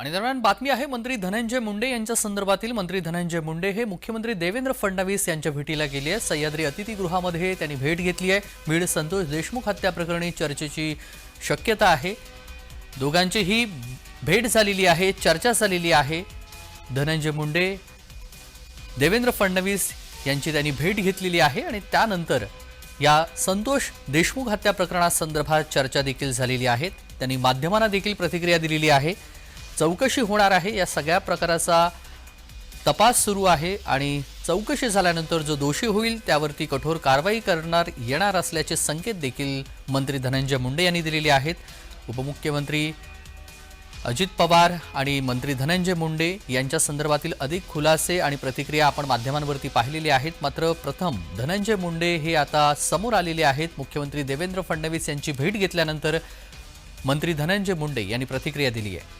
आणि दरम्यान बातमी आहे मंत्री धनंजय मुंडे यांच्या संदर्भातील. मंत्री धनंजय मुंडे हे मुख्यमंत्री देवेंद्र फडणवीस यांच्या भेटीला गेले आहे सह्याद्री अतिथीगृहामध्ये त्यांनी भेट घेतली आहे. बीड संतोष देशमुख हत्या प्रकरणी चर्चेची शक्यता आहे. दोघांचीही भेट झालेली आहे चर्चा झालेली आहे. धनंजय मुंडे देवेंद्र फडणवीस यांची त्यांनी भेट घेतलेली आहे आणि त्यानंतर या संतोष देशमुख हत्या प्रकरणासंदर्भात चर्चा देखील झालेली आहेत त्यांनी माध्यमांना देखील प्रतिक्रिया दिलेली आहे. चौकशी होणार आहे. या सगळ्या प्रकाराचा तपास सुरू आहे आणि चौकशी झाल्यानंतर जो दोषी होईल त्यावरती कठोर कारवाई करणार येणार असल्याचे संकेत देखील मंत्री धनंजय मुंडे यांनी दिलेले आहेत. उपमुख्यमंत्री अजित पवार आणि मंत्री धनंजय मुंडे यांच्या संदर्भातील अधिक खुलासे आणि प्रतिक्रिया आपण माध्यमांवरती पाहिलेली आहेत. मात्र प्रथम धनंजय मुंडे हे आता समोर आलेले आहेत. मुख्यमंत्री देवेंद्र फडणवीस यांची भेट घेतल्यानंतर मंत्री धनंजय मुंडे यांनी प्रतिक्रिया दिली आहे.